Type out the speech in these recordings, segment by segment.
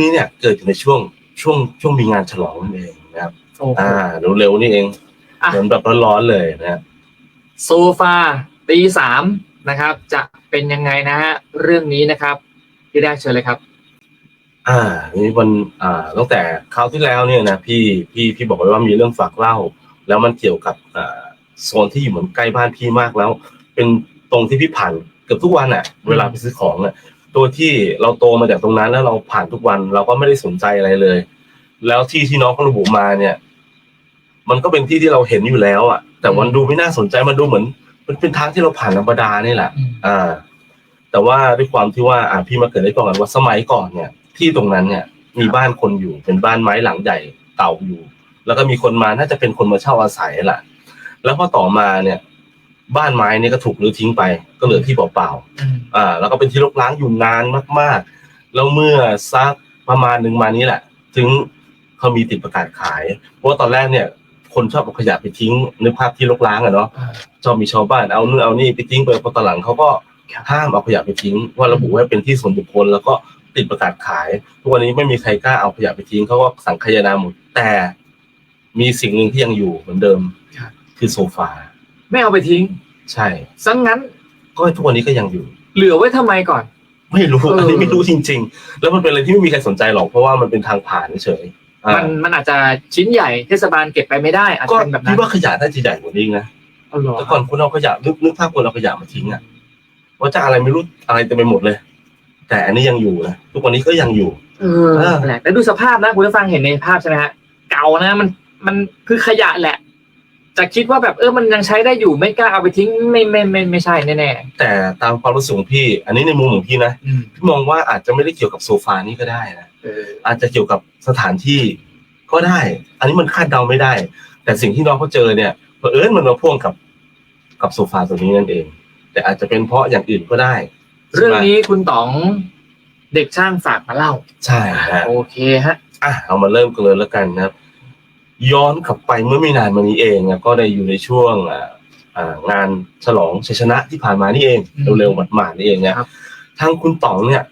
นี้เนี่ยเกิดอยู่ในช่วงช่วงช่วงมีงานฉลองนั่นเองนะครับ โอ้โห อ่าเร็วๆนี่เองอะ เหมือนแบบร้อนๆเลยนะโซฟาตีสามนะครับ จะเป็นยังไงนะฮะเรื่องนี้นะครับพี่แรกเชิญเลยครับ อ่านี่วันอ่าตั้งแต่คราวที่แล้วเนี่ยนะพี่พี่พี่บอกไว้ว่ามีเรื่องฝากเล่า แล้วมันเกี่ยวกับอ่าโซนที่อยู่เหมือนใกล้บ้านพี่มากแล้ว เป็นตรงที่พี่ผ่านเกือบทุกวันอะ เวลาไปซื้อของอะ ตัวที่เราโตมาจากตรงนั้นแล้วเราผ่านทุกวัน เราก็ไม่ได้สนใจอะไรเลย แล้วที่ที่น้องเขาระบุมาเนี่ย มันก็เป็นที่ที่เราเห็นอยู่แล้วอะ แต่มันดูไม่น่าสนใจมันดูเหมือน มันเป็นทางที่เราผ่านธรรมดานี่แหละ อ่า แต่ว่าด้วยความที่ว่า อ่าพี่มาเกิดได้ก่อนว่าสมัยก่อนเนี่ย ที่ตรงนั้นเนี่ย มีบ้านคนอยู่เป็นบ้านไม้หลังใหญ่เก่าอยู่ แล้วก็มีคนมาน่าจะเป็นคนมาเช่าอาศัยแหละแล้วพอต่อมาเนี่ย บ้านไม้เนี่ยก็ถูกรื้อทิ้งไป ก็เหลือที่เปล่าๆอ่า แล้วก็เป็นที่รกร้างอยู่นานมากๆ แล้วเมื่อสักประมาณหนึ่งมานี้แหละ ถึงเขามีติดประกาศขาย เพราะว่าตอนแรกเนี่ย คนชอบเอาขยะไปทิ้งนึกภาพที่รกร้างอะเนาะชอบมีชาวบ้านเอานู่นเอานี่ไปทิ้งไปพอตอนหลังเขาก็ครับห้ามเอาขยะไปทิ้ง ว่าระบุไว้เป็นที่ส่วนบุคคล แล้วก็ติดประกาศขาย ทุกวันนี้ไม่มีใครกล้าเอาขยะไปทิ้งเขาก็สังคายนาหมดแต่มีสิ่งหนึ่งที่ยังอยู่เหมือนเดิมครับคือโซฟา ไม่เอาไปทิ้งใช่ซังงั้นก็ทุกวันนี้ก็ยังอยู่ เหลือไว้ทำไมก่อน ไม่รู้เอออัอันนี้ไม่รู้จริง ๆ แล้วมันเป็นอะไรที่ไม่มีใครสนใจหรอกเพราะว่ามันเป็นทางผ่านเฉยๆอ่ามันมันอาจจะชิ้นใหญ่เทศบาลเก็บไปไม่ได้อาจก็จะเป็นแบบนั้พี่นว่าขยะน่าจะใหญ่กว่านี้นะเอาเหรอแต่ก่อนคุณเอาขยะนึกนึกภาพคนเอาขยะมาทิ้งอะว่าจะอะไรไม่รู้อะไรเต็มไปหมดเลย แต่อันนี้ยังอยู่นะทุกวันนี้ก็ยังอยู่ เออเออแปลกแล้วดูสภาพนะคุณผู้ฟังเห็นในภาพใช่ไหมฮะเก่านะมันมันคือขยะแหละ จะคิดว่าแบบเออมันยังใช้ได้อยู่ไม่กล้าเอาไปทิ้งไม่ไม่ไม่ไม่ใช่แน่แต่ตามความรู้สึกของพี่ อันนี้ในมุมของพี่นะๆอืมพี่มองว่าอาจจะไม่ได้เกี่ยวกับโซฟานี่ก็ได้นะเอออาจจะเกี่ยวกับสถานที่ก็ได้ อันนี้มันคาดเดาไม่ได้ แต่สิ่งที่น้องเขาเจอเนี่ยเผอิญมันมาพ่วงกับ กับโซฟาตัวนี้นั่นเอง แต่อาจจะเป็นเพราะอย่างอื่นก็ได้เรื่องนี้คุณต๋องเด็กช่างฝากมาเล่า ใช่ฮะ โอเคฮะ อะเอามาเริ่มกันเลยแล้วกันนะครับ ย้อนกลับไปเมื่อไม่นานมานี้เองนะก็ได้อยู่ในช่วงอ่าอ่างานฉลองชัยชนะที่ผ่านมานี่เองอืมเร็วๆหมาดๆนี่เองนะครับทางคุณต๋องเนี่ย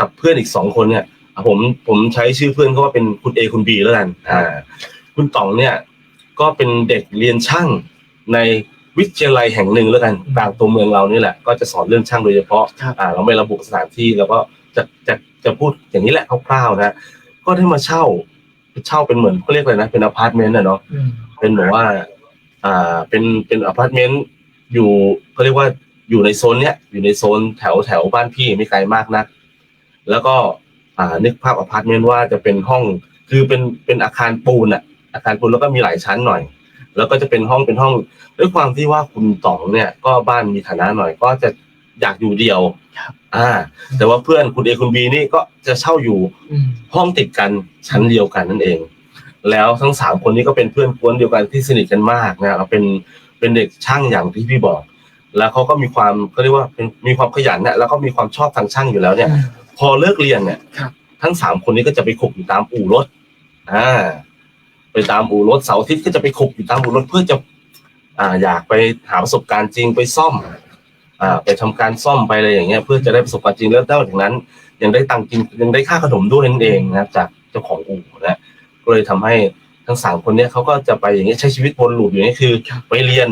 กับเพื่อนอีกสองคนเนี่ยอะผมผมใช้ชื่อเพื่อนก็ว่าเป็นคุณเอคุณบีแล้วกันอ่าคุณต๋องเนี่ยก็เป็นเด็กเรียนช่างในวิทยาลัยแห่งหนึ่งแล้วกันกลางตัวเมืองเรานี่แหละ ก็จะสอนเรื่องช่างโดยเฉพาะครับอ่าเราไม่ระบุสถานที่แล้วก็จะจะจะพูดอย่างนี้แหละคร่าวๆนะ ก็ได้มาเช่า เช่าเป็นเหมือนเขาเรียกอะไรนะเป็นอพาร์ตเมนต์อะเนาะอืมเป็นแบบว่า อ่าเป็นเป็นอพาร์ตเมนต์อยู่เขาเรียกว่าอยู่ในโซนเนี้ยอยู่ในโซนแถวแถวบ้านพี่ไม่ไกลมากนัก แล้วก็อ่านึกภาพอพาร์ตเมนต์ว่าจะเป็นห้องคือเป็นเป็นอาคารปูนอะอาคารปูนแล้วก็มีหลายชั้นหน่อย แล้วก็จะเป็นห้องเป็นห้องด้วยความที่ว่าคุณต๋องเนี่ย ก็บ้านมีฐานะหน่อย ก็จะ อยากอยู่เดียวครับอ่า แต่ว่าเพื่อนคุณเอคุณบีนี่ก็จะเช่าอยู่อืมห้องติดกันชั้นเดียวกันนั่นเอง แล้วทั้งสามคนนี้ก็เป็นเพื่อนกวนเดียวกันที่สนิทกันมากนะเราเป็นเป็นเด็กช่างอย่างที่พี่บอก แล้วเขาก็มีความเขาเรียกว่าเป็นมีความขยันนะแล้วก็มีความชอบทางช่างอยู่แล้วเนี่ย พอเลิกเรียนเนี่ยครับทั้งสามคนนี้ก็จะไปขบอยู่ตามอู่รถอ่าไปตามอู่รถเสาร์อาทิตย์ก็จะไปขบอยู่ตามอู่รถเพื่อจะ อ่า อยากไปหาประสบการณ์จริงไปซ่อม อ่าไปทำการซ่อมไปอะไรอย่างเงี้ยเพื่อจะได้ประสบการณ์จริงแล้วนอกจากนั้น ยังได้ตังค์กินยังได้ค่าขนมด้วยนั่นเองนะครับจากเจ้าของอู่นะก็เลยทำให้ทั้งสามคนเนี้ยเขาก็จะไปอย่างเงี้ยใช้ชีวิตวนลูปอย่างเงี้ยคือครับไปเรียน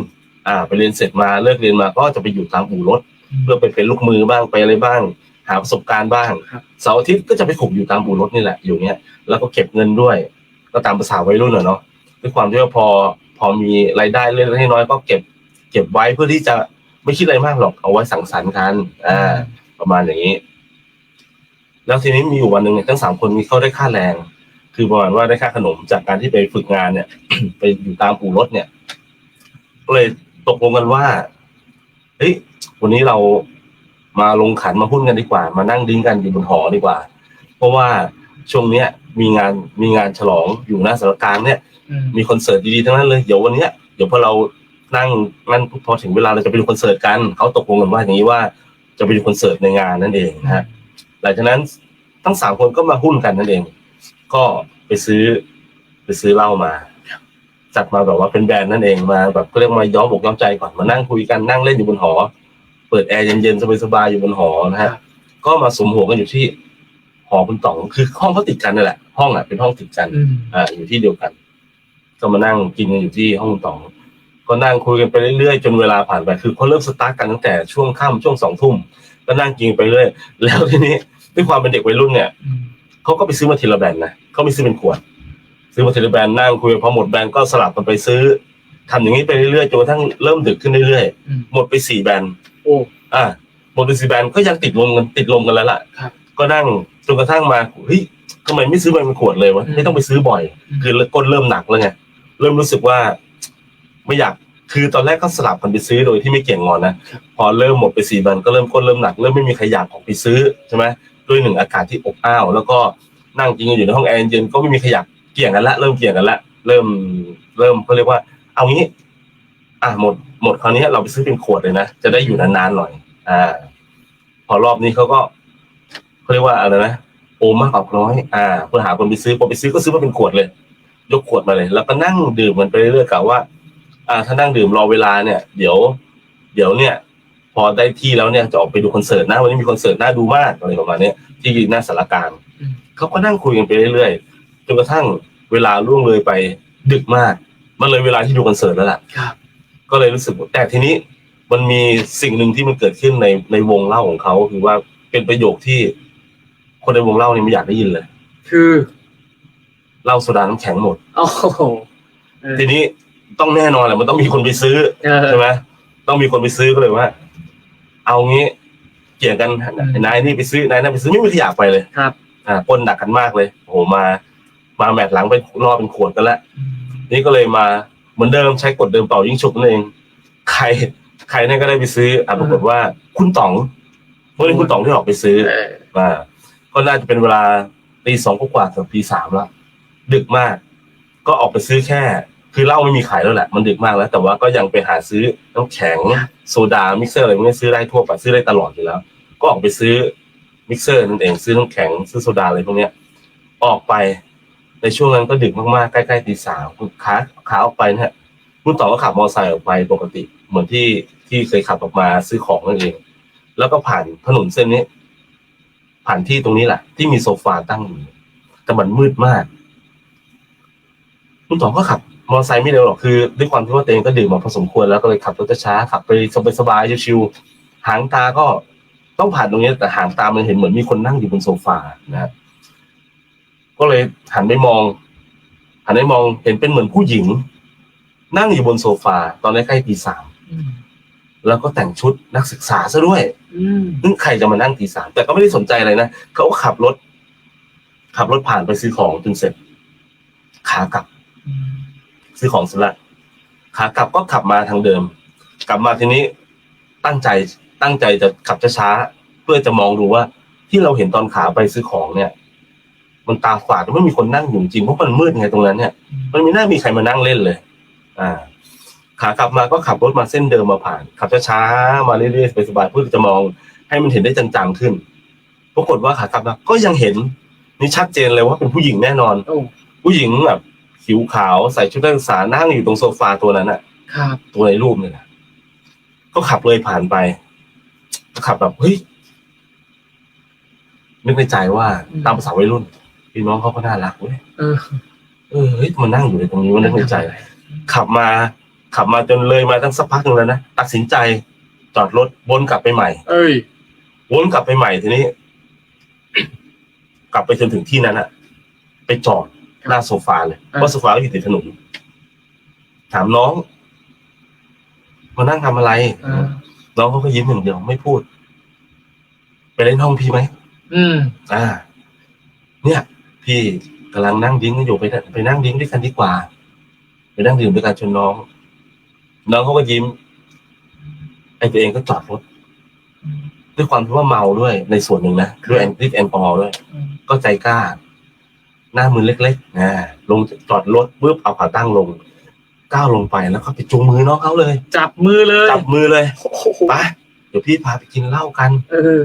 อ่าไปเรียนเสร็จมาเลิกเรียนมาก็จะไปอยู่ตามอู่รถ เพื่อไปเป็นลูกมือบ้างไปอะไรบ้าง หาประสบการณ์บ้างครับเสาร์อาทิตย์ก็จะไปขบอยู่ตามอู่รถนี่แหละอยู่เนี้ยแล้วก็เก็บเงินด้วย ก็ตามภาษาวัยรุ่นอะเนาะด้วยความที่ว่าพอพอมีรายได้เล็กๆน้อยๆก็เก็บ เก็บไว้เพื่อที่จะ ไม่คิดอะไรมากหรอกเอาไว้สังสรรค์กันอ่าประมาณอย่างนี้ แล้วทีนี้มีอยู่วันหนึ่งเนี่ยทั้งสามคนมีเข้าได้ค่าแรง คือประมาณว่าได้ค่าขนมจากการที่ไปฝึกงานเนี่ย ไปอยู่ตามอู่รถเนี่ยก็เลยตกลงกันว่าเฮ้ยวันนี้เรามาลงขันมาหุ้นกันดีกว่า มานั่งดิ้งกันอยู่บนหอดีกว่า เพราะว่าช่วงเนี้ย มีงานมีงานฉลองอยู่หน้าสารกลางเนี่ยอืมมีคอนเสิร์ตดีๆทั้งนั้นเลย เดี๋ยววันเนี้ยเดี๋ยวพอเรา นั่งนั่นพอถึงเวลาเราจะไปดูคอนเสิร์ตกันเขาตกลงกันว่าอย่างนี้ว่าจะไปดูคอนเสิร์ตในงานนั่นเองนะฮะหลังจากนั้นทั้งสามคนก็มาหุ้นกันนั่นเอง ก็ไปซื้อ ไปซื้อเหล้ามาจัดมาแบบว่าเป็นแบรนด์นั่นเองมาแบบก็เรียกมาย้อมอกย้อมใจก่อนมานั่งคุยกันนั่งเล่นอยู่บนหอ เปิดแอร์เย็นๆสบายๆอยู่บนหอนะครัฮะบก็มาสมหัวกันอยู่ที่หอคุณต๋องคือห้องเขาติดกันนั่นแหละห้องอะเป็นห้องติดกันอืมอ่าอยู่ที่เดียวกัน ก็มานั่งกินกันอยู่ที่ห้องคุณต๋อง ก็นั่งคุยกันไปเรื่อยๆจนเวลาผ่านไปคือเขาเริ่มสตาร์ทกันตั้งแต่ช่วงค่ำช่วงสองทุ่มก็นั่งกินไปเรื่อยแล้วทีนี้ด้วยความเป็นเด็กวัยรุ่นเนี่ยอืมเขาก็ไปซื้อมาทีละแบรนด์นะเขาไม่ซื้อเป็นขวด ซื้อมาทีละแบรนด์นั่งคุยพอหมดแบรนด์ก็สลับกันไปซื้อทำอย่างนี้ไปเรื่อยๆจนกระทั่งเริ่มดึกขึ้นเรื่อยอืมๆหมดไปสี่แบรนด์โอ้อ่าหมดไปสี่แบรนด์ก็ยังติดลมกันติดลมกันแล้วล่ะครับก็นั่งจนกระทั่งมาเฮ้ยทำไมไม่ซื้อมาเป็นขวดเลยวะอืมไม่ต้องไปซื้อบ่อย คือก้นเริ่มหนักแล้วไงเริ่มรู้สึกว่า ไม่อยากคือตอนแรกก็สลับกันไปซื้อโดยที่ไม่เกี่ยงงอนนะพอเริ่มหมดไปสี่แบรนด์ก็เริ่มก้นเริ่มหนักเริ่มไม่มีใครอยากออกไปซื้อใช่ไหมด้วยหนึ่งอากาศที่อบอ้าว แล้วก็นั่งกินกันอยู่ในห้องแอร์เย็นก็ไม่มีใครอยากเกี่ยงกันละเริ่มเกี่ยงกันละเริ่มเริ่มเขาเรียกว่า เอางี้ อะหมดหมดคราวนี้เราไปซื้อเป็นขวดเลยนะจะได้อยู่นานๆหน่อย อ่า พอรอบนี้เขาก็เขาเรียกว่าอะไรนะโอมากกว่าน้อยอ่าเพื่อหาคนไปซื้อพอไปซื้อก็ซื้อมาเป็นขวดเลย ยกขวดมาเลย แล้วก็นั่งดื่มมันไปเรื่อยๆกะว่า อ่าถ้านั่งดื่มรอเวลาเนี่ย เดี๋ยว เดี๋ยวเนี่ย พอได้ที่แล้วเนี่ยจะออกไปดูคอนเสิร์ตนะวันนี้มีคอนเสิร์ตน่าดูมากอะไรประมาณเนี้ยที่หน้าสารกลารอืมเขาก็นั่งคุยกันไปเรื่อยๆจนกระทั่งเวลาล่วงเลยไปดึกมาก มันเลยเวลาที่ดูคอนเสิร์ตแล้วล่ะครับก็เลยรู้สึกว่าแต่ทีนี้มันมีสิ่งหนึ่งที่มันเกิดขึ้นในในวงเล่าของเขาคือว่าเป็นประโยคที่ คนในวงเล่านี่ไม่อยากได้ยินเลย คือเหล้าโซดาน้ำแข็งหมดโอ้โหเออทีนี้ ต้องแน่นอนแหละมันต้องมีคนไปซื้อเออ ใช่ไหมต้องมีคนไปซื้อก็เลยว่า เอางี้เกี่ยงกันอืมนายนี่ไปซื้อนายนั่นไปซื้อไม่มีใครอยากไปเลยครับ อ่าปนหนักกันมากเลยโอ้โหมา มาแมตช์หลังเป็นรอบเป็นขวดกันแล้วอืมนี่ก็เลยมาเหมือนเดิมใช้กฎเดิมเป่ายิงฉุบนั่นเอง ใคร ใครนั่นก็ได้ไปซื้ออะปรากฏว่าคุณต๋องเมื่อนี้คุณต๋องที่ออกไปซื้อ เออมาก็น่าจะเป็นเวลาตีสองกว่าๆถึงตีสามแล้วดึกมาก ก็ออกไปซื้อแค่ คือเหล้าไม่มีขายแล้วแหละ มันดึกมากแล้ว แต่ว่าก็ยังไปหาซื้อน้ำแข็งโซดา มิกเซอร์อะไรพวกนี้ซื้อได้ทั่วไปซื้อได้ตลอดอยู่แล้ว ก็ออกไปซื้อมิกเซอร์นั่นเองซื้อน้ำแข็งซื้อโซดาอะไรพวกเนี้ยออกไปในช่วงนั้นก็ดึกมากๆใกล้ๆตีสามขาขาออกไปเนี่ยคุณต่อก็ขับมอเตอร์ไซค์ออกไปปกติ เหมือนที่ที่เคยขับออกมาซื้อของนั่นเอง แล้วก็ผ่านถนนเส้นนี้ ผ่านที่ตรงนี้แหละที่มีโซฟาตั้งอยู่แต่มันมืดมากคุณต่อก็ขับ มอเตอร์ไซค์ไม่เร็วหรอกคือด้วยความที่ว่าตัวเองก็ดื่มมาพอสมควรแล้วก็เลยขับรถช้าๆขับไปสบายๆชิวๆหางตาก็ต้องผ่านตรงนี้แต่หางตามันเห็นเหมือนมีคนนั่งอยู่บนโซฟานะครับก็เลยหันไปมอง หันไปมองเห็นเป็นเหมือนผู้หญิง นั่งอยู่บนโซฟาตอนนี้ใกล้ตีสามอืมแล้วก็แต่งชุดนักศึกษาซะด้วยอืมซึ่งใครจะมานั่งตีสามแต่ก็ไม่ได้สนใจอะไรนะเขาก็ขับรถ ขับรถผ่านไปซื้อของจนเสร็จขากลับอืม ซื้อของเสร็จแล้วขากลับก็ขับมาทางเดิม กลับมาทีนี้ตั้งใจตั้งใจจะขับช้าๆเพื่อจะมองดูว่าที่เราเห็นตอนขาไปซื้อของเนี่ย มันตาฝาดไม่มีคนนั่งอยู่จริงเพราะมันมืดไงตรงนั้นเนี่ย มันไม่น่ามีใครมานั่งเล่นเลย อ่า ขากลับมาก็ขับรถมาเส้นเดิมมาผ่าน ขับช้าๆมาเรื่อยๆสบายๆเพื่อจะมองให้มันเห็นได้จางๆขึ้นปรากฏว่าขากลับมาก็ยังเห็นนี่ชัดเจนเลยว่าเป็นผู้หญิงแน่นอนโอ้ผู้หญิงแบบ ผิวขาวใส่ชุดนักศึกษานั่งอยู่ตรงโซฟาตัวนั้นอะครับ ตัวในรูปเนี่ยนะก็ขับเลยผ่านไปก็ขับแบบเฮ้ยนึกในใจว่าตามภาษาวัยรุ่นพี่น้องเขาก็น่ารักเว้ยเออ เออเฮ้ยมันนั่งอยู่ในตรงนี้มันนึกในใจ ขับมา ขับมาจนเลยมาตั้งสักพักหนึ่งแล้วนะตัดสินใจจอดรถวนกลับไปใหม่ เอ้ย วนกลับไปใหม่ทีนี้ กลับไปจนถึงที่นั้นอะไปจอด หน้าโซฟาเลยอ่าเพราะโซฟาก็อยู่ติดถนนถามน้องมานั่งทำอะไรเออน้องเขาก็ยิ้มอย่างเดียวไม่พูด ไปเล่นห้องพี่ไหมอืม อ่า เนี่ย พี่กำลังนั่งดิ้งกันอยู่ไปไปนั่งดิ้งด้วยกันดีกว่า ไปนั่งดื่มด้วยกันชวนน้อง น้องเขาก็ยิ้ม ไอ้ตัวเองก็จอดรถด้วยความที่ว่าเมาด้วยในส่วนหนึ่งนะด้วยแอนติแอลกอฮอล์ด้วยอืมก็ใจกล้า หน้ามือเล็กๆนะลงจอดรถปุ๊บเอาขาตั้งลง ก้าวลงไปแล้วก็ไปจูงมือน้องเขาเลย จับมือเลยจับมือเลยโอ้โหไปเดี๋ยวพี่พาไปกินเหล้ากัน เออ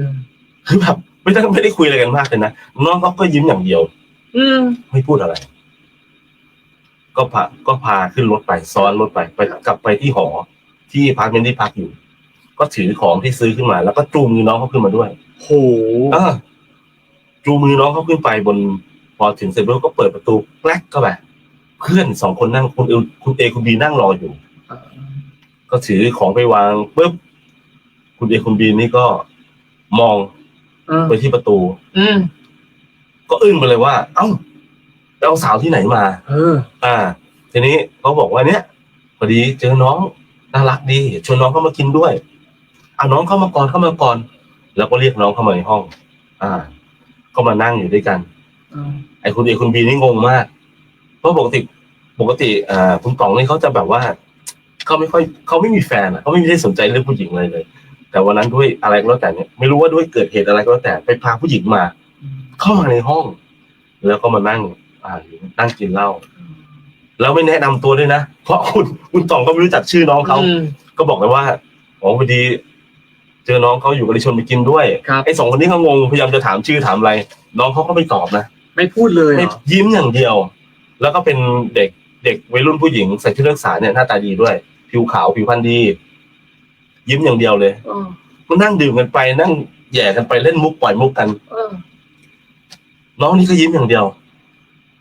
คือแบบไม่ต้องไม่ได้คุยอะไรกันมากเลยนะน้องเขาก็ยิ้มอย่างเดียว อืมไม่พูดอะไร ก็พาก็พาขึ้นรถไปซ้อนรถไปไปกลับไปที่หอ ที่พาร์ทเมนต์ที่พักอยู่ ก็ถือของที่ซื้อขึ้นมา แล้วก็จูงมือน้องเขาขึ้นมาด้วยโหเออจูงมือน้องเขาขึ้นไปบน พอถึงเสร็จแล้วก็เปิดประตูแกลกเข้าไปเพื่อนสองคนนั่งคุณเอคุณเอคุณบีนั่งรออยู่เออก็ถือของไปวางปุ๊บคุณเอคุณบีนี่ก็มองเออไปที่ประตู อืมก็อึ้งไปเลยว่า เอ้าไปเอาสาวที่ไหนมาเออ อ่า ทีนี้เขาบอกว่าเนี้ยพอดีเจอน้องน่ารักดีชวนน้องเข้ามากินด้วยเอาน้องเข้ามาก่อนเข้ามาก่อน แล้วก็เรียกน้องเข้ามาในห้อง อ่า ก็มานั่งอยู่ด้วยกันเออ ไอ้คุณเอคุณบีนี่งงมาก เพราะปกติปกติอ่าคุณต๋องนี่เขาจะแบบว่าเขาไม่ค่อยเขาไม่มีแฟนอะเขาไม่ได้สนใจเรื่องผู้หญิงเลยเลย แต่วันนั้นด้วยอะไรก็แล้วแต่เนี่ยไม่รู้ว่าด้วยเกิดเหตุอะไรก็แล้วแต่ไปพาผู้หญิงมา เข้ามาในห้อง แล้วก็มานั่ง อ่านั่งกินเหล้าแล้วไม่แนะนำตัวด้วยนะเพราะคุณคุณต๋องก็ไม่รู้จักชื่อน้องเขาอืมก็บอกเลยว่าอ๋อพอดี เจอน้องเขาอยู่กับดิชนไปกินด้วยครับไอ้สองคนนี้เขางงพยายามจะถามชื่อถามอะไร น้องเขาก็ไม่ตอบนะ ไม่พูดเลยเหรไม่อยิ้มอย่างเดียว แล้วก็เป็นเด็กเด็กวัยรุ่นผู้หญิงใส่ชุดนักศึกษาเนี่ยหน้าตาดีด้วย ผิวขาวผิวพรรณดี ยิ้มอย่างเดียวเลยเออก็นั่งดื่มกันไปนั่งแหย่กันไปเล่นมุกปล่อยมุกกัน เออ น้องนี่ก็ยิ้มอย่างเดียว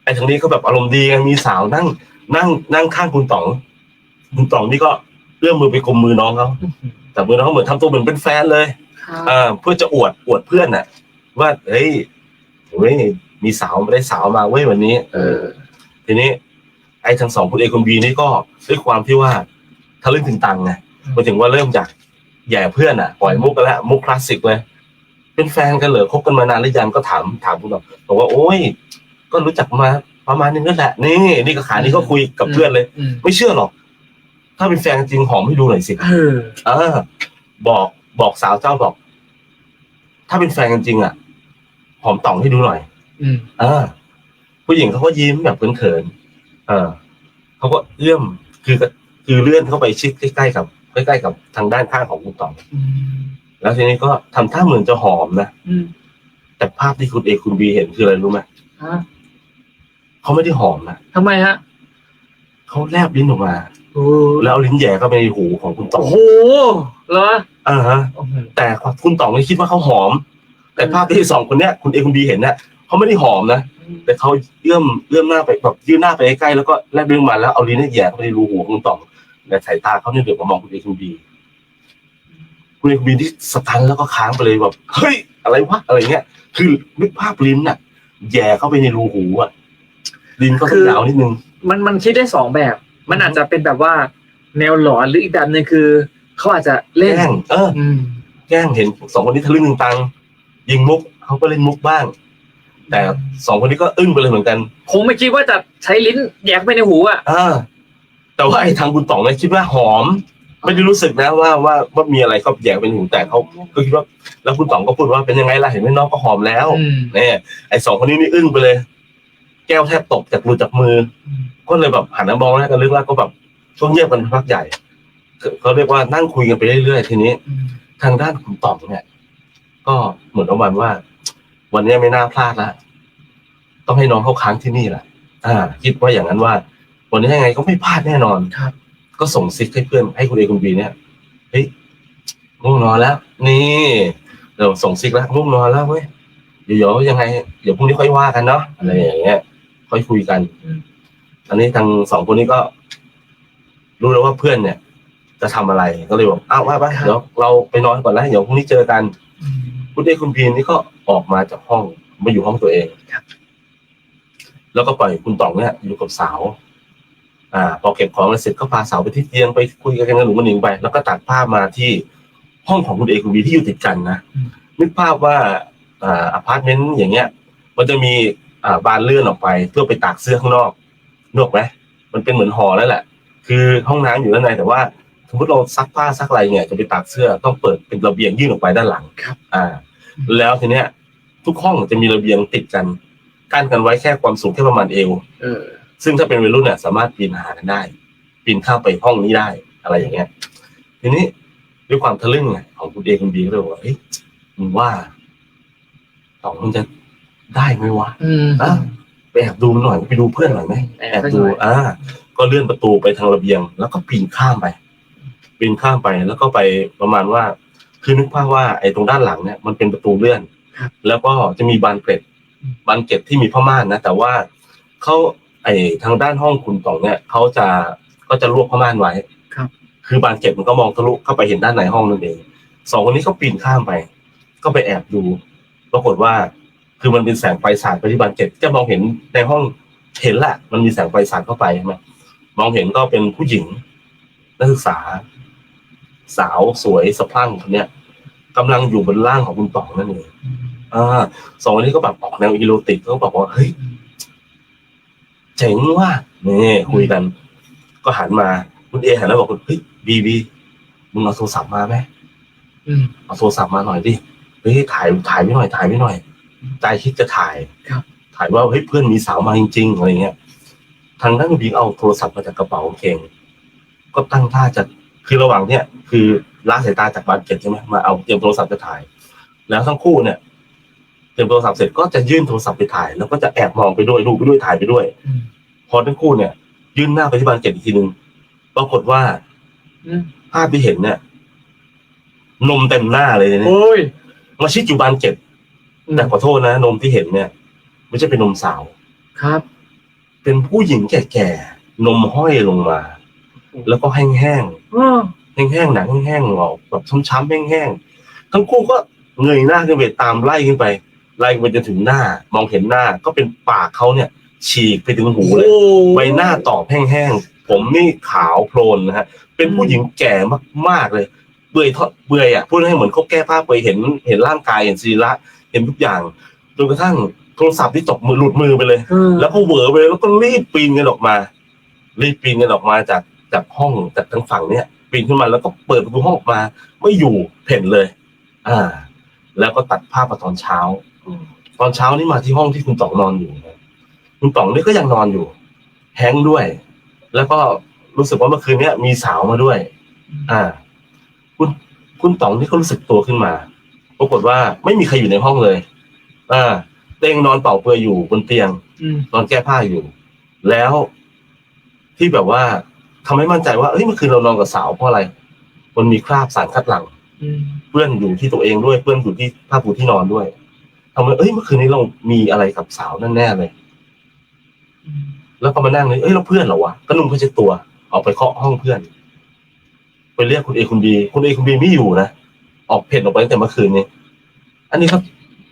ไอ้ทางนี้ก็แบบอารมณ์ดีไงมีสาวนั่ง นั่ง นั่งข้างคุณต๋อง คุณต๋องนี่ก็เอื้อมมือไปกลมมือน้องเขาแต่มือน้องเขาเหมือนทำตัวเหมือนเป็นแฟนเลย ครับอ่าเพื่อจะอวดอวดเพื่อนน่ะ ว่าเฮ้ยเว้ย มีสาวไม่ได้สาวมาเว้ยวันนี้ เออ ทีนี้ ไอ้ทั้งสองคุณเอคุณบีนี่ก็ด้วยความที่ว่าทะลึ่งถึงตังไงมาถึงว่าเริ่มจากแย่เพื่อนอะปล่อยมุกกันแล้วมุกคลาสสิกเลยเป็นแฟนกันเหรอคบกันมานานหรือยังก็ถามถามคุณต๋องบอกว่าโอ้ย ก็รู้จักมาประมาณนึงนั่นแหละนี่นี่ก็ขานี่ก็คุยกับเพื่อนเลยอืมไม่เชื่อหรอก ถ้าเป็นแฟนจริงหอมให้ดูหน่อยสิเออเออบอกบอกสาวเจ้าบอก ถ้าเป็นแฟนกันจริงอะหอมต่องให้ดูหน่อย อืมเออผู้หญิงเขาก็ยิ้มแบบเขินๆเออเขาก็เอื้อมคือคือเลื่อนเข้าไปชิดใกล้ๆกับใกล้ๆกับทางด้านข้างของคุณต๋องอืมแล้วทีนี้ก็ทำท่าเหมือนจะหอมนะอืมแต่ภาพที่คุณเอคุณบีเห็นคืออะไรรู้ไหมฮะเขาไม่ได้หอมนะทำไมฮะเขาแลบลิ้นออกมา โอ้แล้วเอาลิ้นแหย่เข้าไปในหูของคุณต๋องโหเหรออ่าฮะ โอ้โหแต่คุณต๋องนี่คิดว่าเขาหอม แต่ภาพที่สองคนเนี้ย คุณเอคุณบีเห็นเนี่ย เขาไม่ได้หอมนะ แต่เขาเอื้อมเอื้อมหน้าไปแบบยื่นหน้าไปใกล้ๆแล้วก็แลบลิ้นมาแล้วเอาลิ้นเนี่ยแหย่เข้าไปในรูหูของคุณต๋องแต่สายตาเขาเนี่ยเดือดมามองคุณเอคุณบีคุณเอคุณบีที่สตันแล้วก็ค้างไปเลยแบบเฮ้ยอะไรวะอะไรเงี้ย คือนึกภาพลิ้นน่ะแหย่เข้าไปในรูหูอะลิ้นก็ต้องยาวนิดนึงมันมันคิดได้สองแบบ มันอาจจะเป็นแบบว่า แนวหลอนหรืออีกแบบหนึ่งคือเขาอาจจะแกเล่นล้งเอออืมแกล้งเห็นสองคนนี้ทะลึ่งตึงตัง ยิงมุกเขาก็เล่นมุกบ้าง แต่สองคนนี้ก็อึ้งไปเลยเหมือนกัน คงไม่คิดว่าจะใช้ลิ้นแยกไปในหูอะอ่าแต่ว่าไอ้ทางคุณต๋องเนี่ยคิดว่าหอม ไม่ได้รู้สึกนะว่าว่าว่ามีอะไรเขาแยกเป็นหูแต่เขาก็คิดว่า แล้วคุณต๋องก็พูดว่าเป็นยังไงล่ะเห็นไหมน้องก็หอมแล้วอืมเนี่ยไอ้สองคนนี้นี่อึ้งไปเลย แก้วแทบตกจากมือจากมือ ก็เลยแบบหันมามองหน้ากันลึกแล้วก็แบบช่วงเงียบกันพักใหญ่เขาเขาเรียกว่านั่งคุยกันไปเรื่อยๆทีนี้อืมทางด้านคุณต๋องเนี่ย ก็เหมือนประมาณว่า วันนี้ไม่น่าพลาดละต้องให้น้องเข้าค้างที่นี่แหละอ่า คิดว่าอย่างนั้นว่า วันนี้ยังไงก็ไม่พลาดแน่นอนครับ ก็ส่งซิกให้เพื่อนให้คุณเอคุณบีเนี่ยเฮ้ยง่วงนอนแล้ว นี่เดี๋ยวส่งซิกแล้วง่วงนอนแล้วเว้ยเดี๋ยวยังไงเดี๋ยวพรุ่งนี้ค่อยว่ากันเนาะอะไรอย่างเงี้ย ค่อยคุยกันอืมอันนี้ทางสองคนนี้ก็ รู้แล้วว่าเพื่อนเนี่ย จะทำอะไรก็เลยบอกอ้าวว่าไปเดี๋ยวเราไปนอนก่อนนะเดี๋ยวพรุ่งนี้เจอกันอืมคุณเอคุณพีนี่ก็ ออกมาจากห้องมาอยู่ห้องตัวเองครับแล้วก็ปล่อยคุณต๋องเนี่ยอยู่กับสาว อ่า พอเก็บของแล้วเสร็จก็พาสาวไปที่เตียงไปคุยกันกันหนุ่มกันหนิงไป แล้วก็ตัดภาพมาที่ห้องของคุณเอคุณบีที่อยู่ติดกันนะนึกภาพว่าอ่าอพาร์ตเมนต์อย่างเงี้ย มันจะมีอ่าบานเลื่อนออกไป เพื่อไปตากเสื้อข้างนอกนกออกไหมมันเป็นเหมือนหอนั่นแหละ คือห้องน้ำอยู่ด้านในแต่ว่าสมมติเราซักผ้าซักอะไรเนี่ยจะไปตากเสื้อต้องเปิดเป็นระเบียงยื่นออกไปด้านหลังครับ อ่า แล้วทีเนี้ย ทุกห้องจะมีระเบียงติดกันกั้นกันไว้แค่ความสูงแค่ประมาณเอวเออ ซึ่งถ้าเป็นวัยรุ่นเนี่ยสามารถปีนหากันได้ ปีนข้ามไปห้องนี้ได้อะไรอย่างเงี้ย ทีนี้ด้วยความทะลึ่งไงของคุณเอคุณบีก็เลยบอกว่าเฮ้ยมึงว่าสองมันจะได้ไหมวะอืม อะไปแอบดูมันหน่อยไปดูเพื่อนหน่อยไหมแอแอบบไปหดูน่อยอ่า ก็เลื่อนประตูไปทางระเบียง แล้วก็ปีนข้ามไป ปีนข้ามไปแล้วก็ไปประมาณว่า คือนึกภาพว่าไอ้ตรงด้านหลังเนี่ยมันเป็นประตูเลื่อน ครับแล้วก็จะมีบานเกล็ดอืม บานเกล็ดที่มีผ้าม่านนะแต่ว่าเขาไอทางด้านห้องคุณต่องเนี่ยเขาจะก็จะลวกผ้าม่านไว้ครับ คือบานเกล็ดมันก็มองทะลุเข้าไปเห็นด้านในห้องนั่นเองสองคนนี้เขาปีนข้ามไป ก็ไปแอบดู ปรากฏว่า คือมันเป็นแสงไฟสาดไปที่บานเกล็ดจะมองเห็นในห้องเห็นแหละมันมีแสงไฟสาดเข้าไปใช่ไหมมองเห็นก็เป็นผู้หญิงนักศึกษา สาวสวยสะพรั่งคนเนี้ยกำลังอยู่บนร่างของคุณต่องนั่นเองอืมอ่าสองคนนี้ก็แบบออกแนวอีโรติกเขาบอกว่าเฮ้ยอืมเจ๋งว่ะนี่คุยกัน ก็หันมาคุณเอหันแล้วบอกว่าเฮ้ยบีบีมึงเอาโทรศัพท์มาไหมอืมเอาโทรศัพท์มาหน่อยดิเฮ้ยถ่ายถ่ายไว้หน่อยถ่ายไว้หน่อยใจคิดจะถ่ายครับ ถ่ายว่าเฮ้ยเพื่อนมีสาวมาจริงๆอะไรเงี้ยทางด้านคุณบีเอาโทรศัพท์มาจากกระเป๋ากางเกงก็ตั้งท่าจะ คือระหว่างเนี้ยคือละสายตาจากบานเก็ตใช่ไหมมาเอาเตรียมโทรศัพท์จะถ่าย แล้วทั้งคู่เนี่ยเตรียมโทรศัพท์เสร็จก็จะยื่นโทรศัพท์ไปถ่าย แล้วก็จะแอบมองไปด้วยดูไปด้วยถ่ายไปด้วยอืมพอทั้งคู่เนี่ย ยื่นหน้าไปที่บานเก็ตอีกทีหนึ่งปรากฏว่าอืมภาพที่เห็นเนี่ยนมเต็มหน้าเลยเนี่ยโอ้ยมาชิดอยู่บานเก็ตอืมแต่ขอโทษนะนมที่เห็นเนี่ย ไม่ใช่เป็นนมสาวครับ เป็นผู้หญิงแก่ๆนมห้อยลงมา แล้วก็แห้งอ้อๆแห้งๆหนังแห้งๆออกแบบช้ำๆแห้งๆทั้งคู่ก็เงยหน้าขึ้นไปตามไล่ขึ้นไป ไล่ไปจนถึงหน้า มองเห็นหน้าก็เป็นปากเขาเนี่ย ฉีกไปถึงหูเลยโอ้ใบหน้าตอบแห้งๆผมนี่ขาวโพลนนะฮะเป็นผู้หญิงแก่มากๆเลยเบื่อยทอดเบื่อยอะพูดให้เหมือนเขาแก้ผ้าไปเห็นเห็นร่างกายเห็นศีระเห็นทุกอย่างจนกระทั่งโทรศัพท์ที่ตกมือหลุดมือไปเลยเออแล้วก็เหวอไปเลยแล้วก็รีบปีนกันออกมา รีบปีนกันออกมาจาก จากห้องจากทางฝั่งเนี้ยปีนขึ้นมาแล้วก็เปิดประตูห้องออกมาไม่อยู่เพ่นเลย อ่า แล้วก็ตัดภาพมาตอนเช้าตอนเช้านี่มาที่ห้องที่คุณต๋องนอนอยู่นะคุณต๋องนี่ก็ยังนอนอยู่ แฮงก์ด้วย แล้วก็รู้สึกว่าเมื่อคืนเนี้ยมีสาวมาด้วย อ่า คุณคุณต๋องนี่ก็รู้สึกตัวขึ้นมาปรากฏว่าไม่มีใครอยู่ในห้องเลย อ่า เต้งนอนเป่าเปลือยอยู่บนเตียงอืมนอนแก้ผ้าอยู่ แล้วที่แบบว่า ทำให้มั่นใจว่าเอ้ยเมื่อคืนเรานอนกับสาวเพราะอะไร มันมีคราบสารคัดหลั่งอืมเพื่อนอยู่ที่ตัวเองด้วยเพื่อนอยู่ที่ผ้าปูที่นอนด้วยทำให้เอ้ยเมื่อคืนนี้เรามีอะไรกับสาวนั่นแน่เลยอืมแล้วก็มานั่งเลยเอ้ยแล้วเพื่อนเหรอวะก็นุ่มเขาเช็ดตัวออกไปเคาะห้องเพื่อน ไปเรียกคุณเอคุณบีคุณเอคุณบีไม่อยู่นะออกเพ่นออกไปตั้งแต่เมื่อคืนนี้ อันนี้ครับ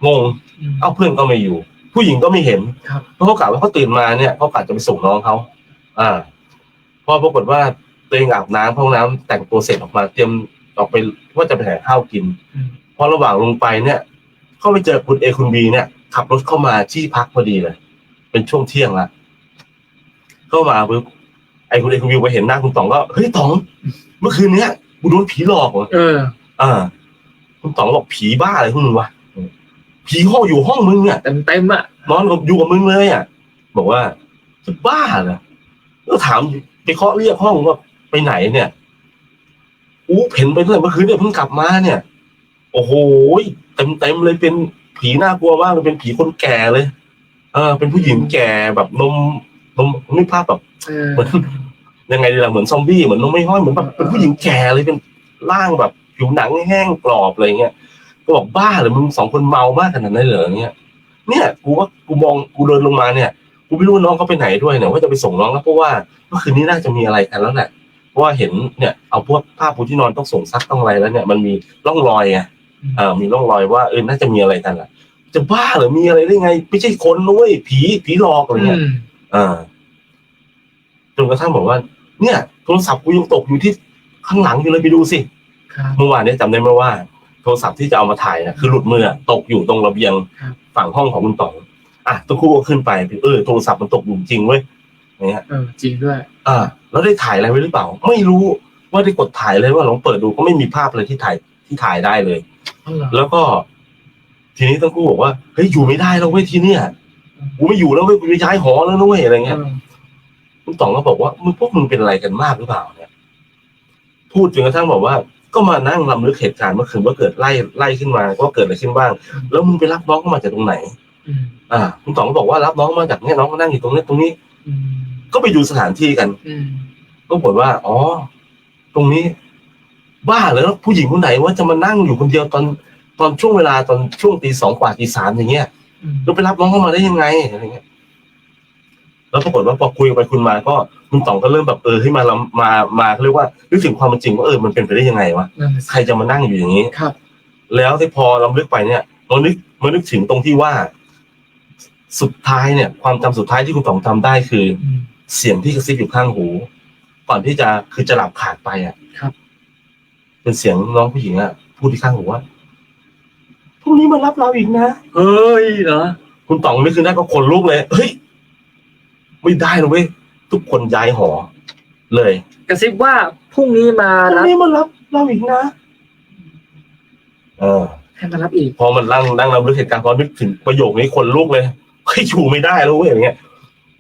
งงอืมเอ้าเพื่อนก็ไม่อยู่ ผู้หญิงก็ไม่เห็นครับเพราะเขากะว่าเขาตื่นมาเนี่ยเขากะจะไปส่งน้องเขาอ่า พอปรากฏว่าตัวเองอาบน้ำเข้าห้องน้ำแต่งตัวเสร็จออกมาเตรียมออกไปว่าจะไปหาข้าวกิน อืม พอระหว่างลงไปเนี่ยเขาไปเจอคุณเอคุณบีเนี่ย ขับรถเข้ามาที่พักพอดีเลย เป็นช่วงเที่ยงละเข้ามาปุ๊บไอ้คุณเอคุณบีไปเห็นหน้าคุณต๋องก็เฮ้ยต๋อง เมื่อคืนเนี้ยกูโดนผีหลอกเหรอเออ อ่าคุณต๋องบอกผีบ้าอะไรพวกมึงวะผีห้องอยู่ห้องมึงเนี่ย เต็มเต็มๆอะนอนกับอยู่กับมึงเลยอะ บอกว่าจะบ้าเหรอแล้วถาม ไปเคาะเรียกห้องว่าไปไหนเนี่ยอู้เห็นไปเลยเมื่อคืนเนี่ยเพิ่งกลับมาเนี่ย โอ้โหเต็มเต็มๆเลยเป็นผีน่ากลัวมากเลยเป็นผีคนแก่เลย เออ เป็นผู้หญิงแก่แบบนมนมนึกภาพแบบเออเหมือนยังไงดีล่ะเหมือนซอมบี้เหมือนนมไม่ห้อยเหมือนแบบเป็นผู้หญิงแก่เลยเป็นร่างแบบผิวหนังแห้งกรอบอะไรเงี้ยก็บอกบ้าเหรือมึงสองคนเมามากขนาดนั้นเหรอเนี่ย เนี่ย กูว่ากูมองกูเดินลงมาเนี่ย กูไม่รู้ว่าน้องเขาไปไหนด้วยเนี่ยว่าจะไปส่งน้องแล้วเพราะว่าเมื่อคืนนี้น่าจะมีอะไรกันแล้วแหละเพราะว่าเห็นเนี่ยเอาพวกผ้าปูที่นอนต้องส่งซักต้องอะไรแล้วเนี่ยมันมีร่องรอยไงเออมีร่องรอยว่าเออน่าจะมีอะไรกันแหละจะบ้าเหรือมีอะไรได้ไง ไม่ใช่คนนะเว้ยผีผีหลอกอะไรอืเงี้ยมอ่าจนกระทั่งบอกว่า เนี่ยโทรศัพท์กูยังตกอยู่ที่ข้างหลังอยู่เลยไปดูสิครับเมื่อวานเนี้จำได้ไหมว่า โทรศัพท์ที่จะเอามาถ่ายนะคือหลุดมืออะตกอยู่ตรงระเบียงครับฝั่งห้องของคุณต๋อง อะตัวคู่ก็ขึ้นไปเออโทรศัพท์มันตกอยู่จริงเว้ยอย่างเงี้ยเออจริงด้วย อ่า แล้วได้ถ่ายอะไรไว้หรือเปล่า ไม่รู้ว่าได้กดถ่ายเลยว่าลองเปิดดูก็ไม่มีภาพอะไรที่ถ่ายที่ถ่ายได้เลยอ๋อเหรอแล้วก็ ทีนี้ทั้งคู่บอกว่าเฮ้ยอยู่ไม่ได้แล้วเว้ยที่เนี่ยกูไม่อยู่แล้วเว้ยกูจะย้ายหอแล้วนะเว้ยอะไรเงี้ยเออคุณต๋องก็บอกว่ามึงพวกมึงเป็นอะไรกันมากหรือเปล่าเนี่ย พูดจนกระทั่งบอกว่า ก็มานั่งลำลึกเหตุการณ์เมื่อคืนว่าเกิดไล่ไล่ขึ้นมาว่าเกิดอะไรขึ้นบ้าง แล้วมึงไปรับน้องเข้ามาจากตรงไหน อืมอ่าคุณต๋องก็บอกว่ารับน้องมาจากเนี่ยน้องก็นั่งอยู่ตรงนี้ตรงนี้อืมก็ไปดูสถานที่กันอืมก็บอกว่า อ๋อ ตรงนี้ บ้าเหรอผู้หญิงคนไหนว่าจะมานั่งอยู่คนเดียวตอน ตอนช่วงเวลาตอนช่วงตีสองกว่าตีสามอย่างเงี้ยอืมเราไปรับน้องเข้ามาได้ยังไงอะไรเงี้ยแล้วปรากฏว่าพอคุยไปคุยมาก็คุณต๋องก็เริ่มแบบเออให้มาลำมามาเขาเรียกว่านึกถึงความเป็นจริงว่าเออมันเป็นไปได้ยังไงวะนั่นน่ะสิใครจะมานั่งอยู่อย่างนี้ครับ แล้วที่พอเราลึกไปเนี่ยเรานึกมานึกถึงตรงที่ว่า สุดท้ายเนี่ย ความจำสุดท้ายที่คุณต๋องจำได้คืออืมเสียงที่กระซิบอยู่ข้างหู ก่อนที่จะคือจะหลับขาดไปอะครับ เป็นเสียงน้องผู้หญิงอะพูดที่ข้างหูว่าพรุ่งนี้มารับเราอีกนะเฮ้ยเหรอคุณต๋องไม่คืนได้ก็ขนลุกเลยเฮ้ยไม่ได้นะเว้ยทุกคนย้ายหอ เลย กระซิบว่าพรุ่งนี้มาพรุ่รังบนี้มารับเราอีกนะเออ ให้มารับอีก พอมันนั่งนั่งรับรู้เหตุการณ์พอนึกถึงประโยคนี้คนลุกเลย เฮ้ยอยู่ไม่ได้แล้วเว้ยอย่างเงี้ย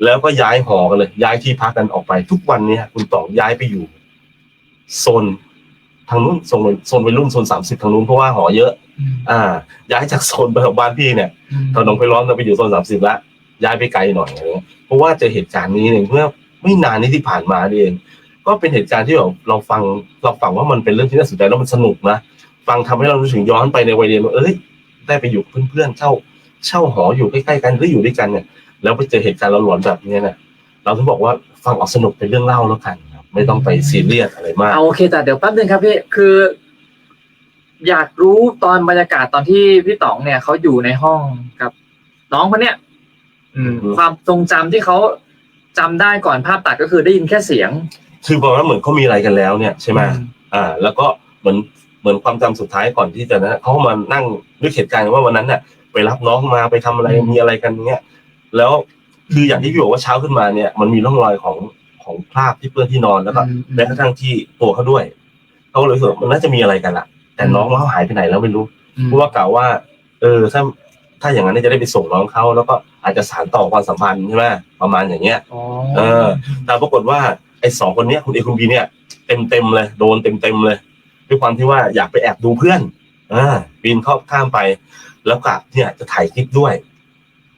แล้วก็ย้ายหอกันเลย ย้ายที่พักกันออกไป ทุกวันเนี้คุณต๋องย้ายไปอยู่โซนทางนู้นโซนโซนวัยรุ่นโซนสามสิบทางนู้นเพราะว่าหอเยอะอืมอ่า ย้ายจากโซนบ้านพี่เนี่ยอืมตอนน้องไปร้องเราไปอยู่โซนสามสิบละย้ายไปไกลหน่อยอะไรเงี้ยเพราะว่าเจอเหตุการณ์นี้เนี่ยเมื่อไม่นานนี้ที่ผ่านมานี่เอง ก็เป็นเหตุการณ์ที่แบบเราฟังเราฟังว่ามันเป็นเรื่องที่น่าสนใจแล้วมันสนุกนะฟังทำให้เรารู้สึกย้อนไปในวัยเรียนว่าเอ้ยได้ไปอยู่กับเพื่อนๆเช่า เช่าหออยู่ใกล้ๆกันหรืออยู่ด้วยกันเนี่ย แล้วไปเจอเหตุการณ์หลอนๆแบบนี้เนี่ยเราถึงบอกว่าฟังออกสนุกเป็นเรื่องเล่าแล้วกันครับไม่ต้องไปซีเรียสอะไรมากเอาโอเคแต่เดี๋ยวแป๊บนึงครับพี่คือ อยากรู้ตอนบรรยากาศตอนที่พี่ต๋องเนี่ยเขาอยู่ในห้องกับ น้องคนเนี้ยอืมอืมความทรงจำที่เขาจำได้ก่อนภาพตัดก็คือได้ยินแค่เสียง คือบอกว่าเหมือนเขามีอะไรกันแล้วเนี่ยใช่ไหมอ่า แล้วก็เหมือนเหมือนความจำสุดท้ายก่อนที่จะนะเขามานั่งนึกเหตุการณ์ว่าวันนั้นเนี่ย ไปรับน้องมาไปทำอะไรอืมมีอะไรกันเงี้ยแล้วคืออย่างที่พี่บอกว่าเช้าขึ้นมาเนี่ย มันมีร่องรอยของของคราบที่เปื้อนที่นอนแล้วก็อืมแม้กระทั่งที่ตัวเขาด้วยเขาก็เลยรู้สึกว่ามันน่าจะมีอะไรกันละแต่น้องเขาหายไปไหนแล้วไม่รู้อืมเพราะว่ากล่าวว่า เออถ้าถ้าอย่างนั้นเนยจะได้ไปส่งน้องเขาแล้วก็อาจจะสานต่อความสัมพันธ์ใช่ไหมประมาณอย่างเงี้ยอ๋อเออ แต่ปรากฏว่าไอ้สองคนเนี้ยคุณเอคุณบีเนี่ยเต็มเต็มๆเลยโดนเต็มเต็มๆเลย ด้วยความที่ว่าอยากไปแอบดูเพื่อนอ่าปีนเข้าข้ามไป แล้วกะเนี่ยจะถ่ายคลิปด้วย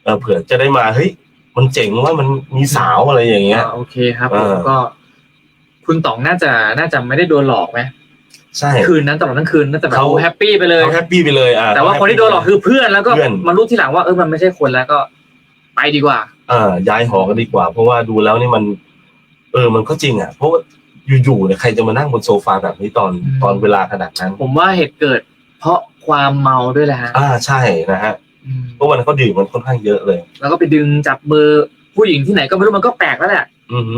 เออเผื่อจะได้มาเฮ้ยมันเจ๋งว่ามันมีสาวอะไรอย่างเงี้ยอ่าโอเคครับเอผมอก็ คุณต๋องน่าจะน่าจะไม่ได้โดนหลอกไหมใช่คืนนั้นตลอดทั้งคืนน่าจะแบบเขาโอ้แฮปปี้ไปเลยเขาแฮปปี้ไปเลยอ่าแต่ว่าคนที่โดนหลอกคือเพื่อนแล้วก็เพื่อนมารู้ทีหลังว่าเออมันไม่ใช่คนแล้วก็ ไปดีกว่าอ่าย้ายหอกันดีกว่า เพราะว่าดูแล้วนี่มัน เออมันก็จริงอะ เพราะว่าอยู่ๆเนี่ยใครจะมานั่งบนโซฟาแบบนี้ตอนอืมตอนเวลาขนาดนั้น ผมว่าเหตุเกิด เพราะ ความเมาด้วยแหละฮะอ่าใช่นะฮะอืมเพราะวันนั้นเขาดื่มมันค่อนข้างเยอะเลย แล้วก็ไปดึงจับมือผู้หญิงที่ไหนก็ไม่รู้มันก็แปลกแล้วแหละ อือฮึ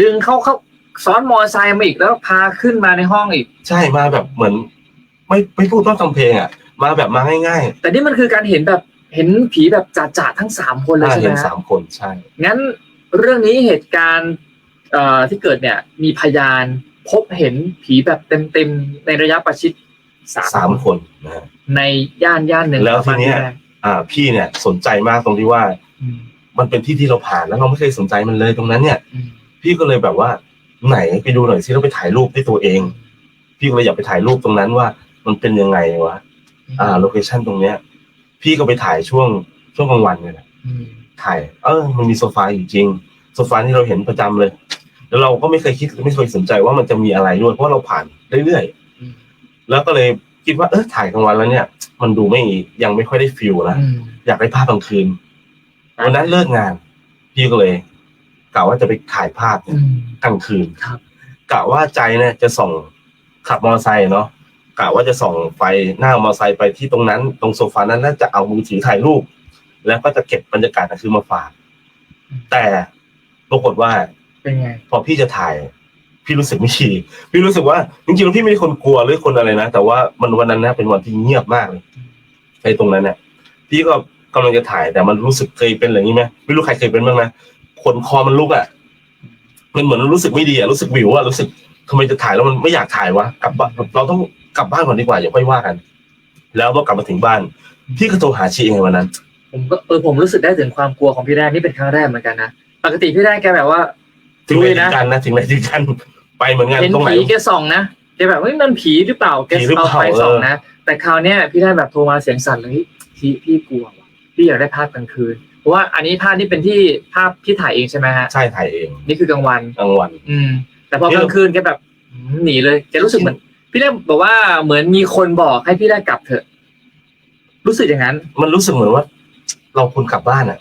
ดึงเขาเขาซ้อนมอเตอร์ไซค์มาอีกแล้วพาขึ้นมาในห้องอีก ใช่มาแบบเหมือน ไม่ไม่พูดต้องทำเพลงอะ มาแบบมาง่ายแต่นี่มันคือการเห็นแบบเห็นผีแบบจ่าๆทั้งสามคนๆเลยอ่าใช่ไหเห็มนฮะ สามคนใช่ งั้นเรื่องนี้เหตุการณ์เอ่อที่เกิดเนี่ยมีพยานพบเห็นผีแบบเต็มๆในระยะประชิด สามสามคนนะฮะ ในย่านย่านหนึ่งแล้วประมาณทีเนี้ยแหละอ่า พี่เนี่ยสนใจมากตรงที่ว่า อืมมันเป็นที่ที่เราผ่านแล้วเราไม่เคยสนใจมันเลยตรงนั้นเนี่ย อืมพี่ก็เลยแบบว่า ไหนไปดูหน่อยสิเราไปถ่ายรูปด้วยตัวเอง พี่ก็เลยอยากไปถ่ายรูปตรงนั้นว่า มันเป็นยังไงวะอ่าโลเคชั่นตรงเนี้ย พี่ก็ไปถ่ายช่วงช่วงกลางวันเนี่ยแหละ อืมถ่ายเออ มันมีโซฟาอยู่จริง โซฟาที่เราเห็นประจำเลย แล้วเราก็ไม่เคยคิดไม่เคยสนใจว่ามันจะมีอะไรด้วย เพราะว่าเราผ่านเรื่อยอืมๆ แล้วก็เลยคิดว่าเออถ่ายกลางวันแล้วเนี่ย มันดูไม่ยังไม่ค่อยได้ฟิลนะอืมอยากได้ภาพกลางคืนวันนั้นเลิกงาน พี่ก็เลยกะว่าจะไปถ่ายภาพเนี่อืยมกลางคืนครับกะว่าใจเนี่ยจะส่องขับมอเตอร์ไซค์เนาะกะว่าจะส่องไฟหน้ามอเตอร์ไซค์ไปที่ตรงนั้น ตรงโซฟานั้นน่าจะเอามือถือถ่ายรูป แล้วก็จะเก็บบรรยากาศกลางคืนมาฝากแต่ปรากฏว่าเป็นไง พอพี่จะถ่าย พี่รู้สึกไม่ดีพี่รู้สึกว่าจริงๆแล้วพี่ไม่ได้คนกลัวหรือคนอะไรนะแต่ว่ามันวันนั้นนะเป็นวันที่เงียบมากเลยไอ้ตรงนั้นเนี่ยพี่ก็กำลังจะถ่ายแต่มันรู้สึกเคยเป็นอะไรอย่างนี้ไหมไม่รู้ใครเคยเป็นบ้างนะขนคอมันลุกอะมันเหมือนรู้สึกไม่ดีอะรู้สึกวิวอะรู้สึกทำไมจะถ่ายแล้วมันไม่อยากถ่ายวะกลับบ้านเราต้องกลับบ้านก่อนดีกว่าอย่าค่อยว่ากัน แล้วเมื่อกลับมาถึงบ้าน พี่ก็โทรหาชีเองวันนั้น ผมก็เออผมรู้สึกได้ถึงความกลัวของพี่แรกนี่เป็นครั้งแรกเหมือนกันนะปกติพี่แรกแกแบบว่าถึงไหนลุยถึนะงกันนะถึงไหนถึงกัน ไปเหมือนกันเห็นตรงไหน ผีแกส่องนะแกแบบเฮ้ยมันผีหรือเปล่าแกผีหรือเปเอาล่าไฟส่องเออนะแต่คราวเนี้ยพี่ได้แบบโทรมาเสียงสั่นเลยเฮ้ยพี่พี่กลัวว่ะพี่อยากได้ภาพกลางคืนเพราะว่าอันนี้ภาพนี่เป็นที่ภาพที่ถ่ายเองใช่ไหมฮะใช่ถ่ายเองนี่คือกลางวัน กลางวัน อืม แต่พอกลางคืนแกแบบหืมหนีเลยแกรู้สึกเหมือน พี่แรกบอกว่าเหมือนมีคนบอกให้พี่แรกกลับเถอะ รู้สึกอย่างนั้น มันรู้สึกเหมือนว่า เราควรกลับบ้านอะ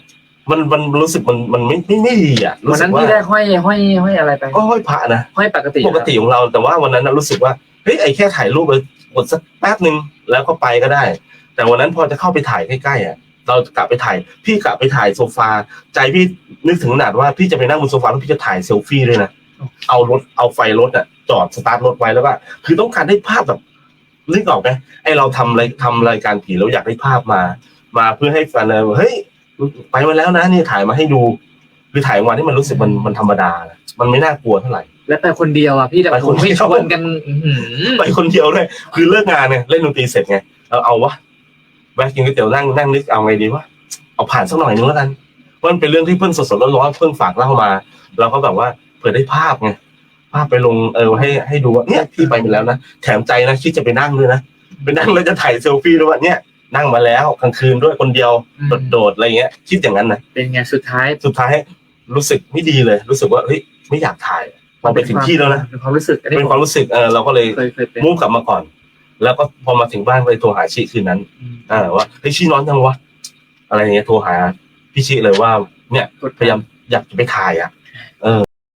มันมันรู้สึกมันมันไม่ไม่ไม่ดีอะรู้วันสึนั้กนว่าพี่ได้ห้อยห้อยห้อยอะไรไปก็ห้อยพระนะห้อยปกติปกติของเราแต่ว่าวันนั้นนะรู้สึกว่าเฮ้ยไอ้แค่ถ่ายรูปไปกดสักแป๊บหนึ่งแล้วก็ไปก็ได้ แต่วันนั้นพอจะเข้าไปถ่ายใกล้ๆอะเราจะกลับไปถ่าย พี่กลับไปถ่ายโซฟา ใจพี่นึกถึงขนาดว่าพี่จะไปนั่งบนโซฟาแล้วพี่จะถ่ายเซลฟี่ด้วยนะเอารถเอาไฟรถอะ จอดสตาร์ทรถไว้แล้วก็คือต้องการได้ภาพแบบนึกออกไหมไอเราทำอะไรทำรายการผีเราอยากได้ภาพมา มาเพื่อให้แฟนเลยว่าเฮ้ย ไปมาแล้วนะนี่ถ่ายมาให้ดูคือถ่ายวันที่มันรู้สึกมันมันธรรมดานะมันไม่น่ากลัวเท่าไหร่ แล้วไปคนเดียวอะพี่แต่ไปผคนมไม่เดียวชวนกันอื้อหือไปคนเดียวเลยคือเลิกงานเนี่ยเล่นดนตรีเสร็จไงเอาเอาวะแวะกินก๋วยเตี๋ยวนั่งนั่งนึกเอาไงดีวะเอาผ่านสักหน่อยนึงแล้วกันเพราะมันเป็นเรื่องที่เพิ่งสดๆร้อนๆเพิ่งฝากเล่ามาเราก็แบบว่าเผื่อได้ภาพไงภาพไปลงเออให้ให้ดูว่าเนี่ยพี่ไปมาแล้วนะแถมใจนะคิดจะไปนั่งด้วยนะไปนั่งแล้วจะถ่ายเซลฟี่ด้วยว่าเนี่ย นั่งมาแล้วกลางคืนด้วยคนเดียวโดดๆอะไรเงี้ย คิดอย่างนั้นนะเป็นไงสุดท้ายสุดท้ายรู้สึกไม่ดีเลย รู้สึกว่าเฮ้ยไม่อยากถ่าย มันไปถึงที่แล้วนะเป็นความรู้สึกอันนี้เป็นความรู้สึกเออเราก็เลย เคยเคยเป็นมุ่งกลับมาก่อน แล้วก็พอมาถึงบ้านก็เลยโทรหาชิคืนนั้นอืมอ่าว่าเฮ้ยชินอนยังวะอะไรอย่างเงี้ยโทรหาพี่ชิเลยว่า เนี่ยกดพยายามอยากจะไปถ่ายอะเออ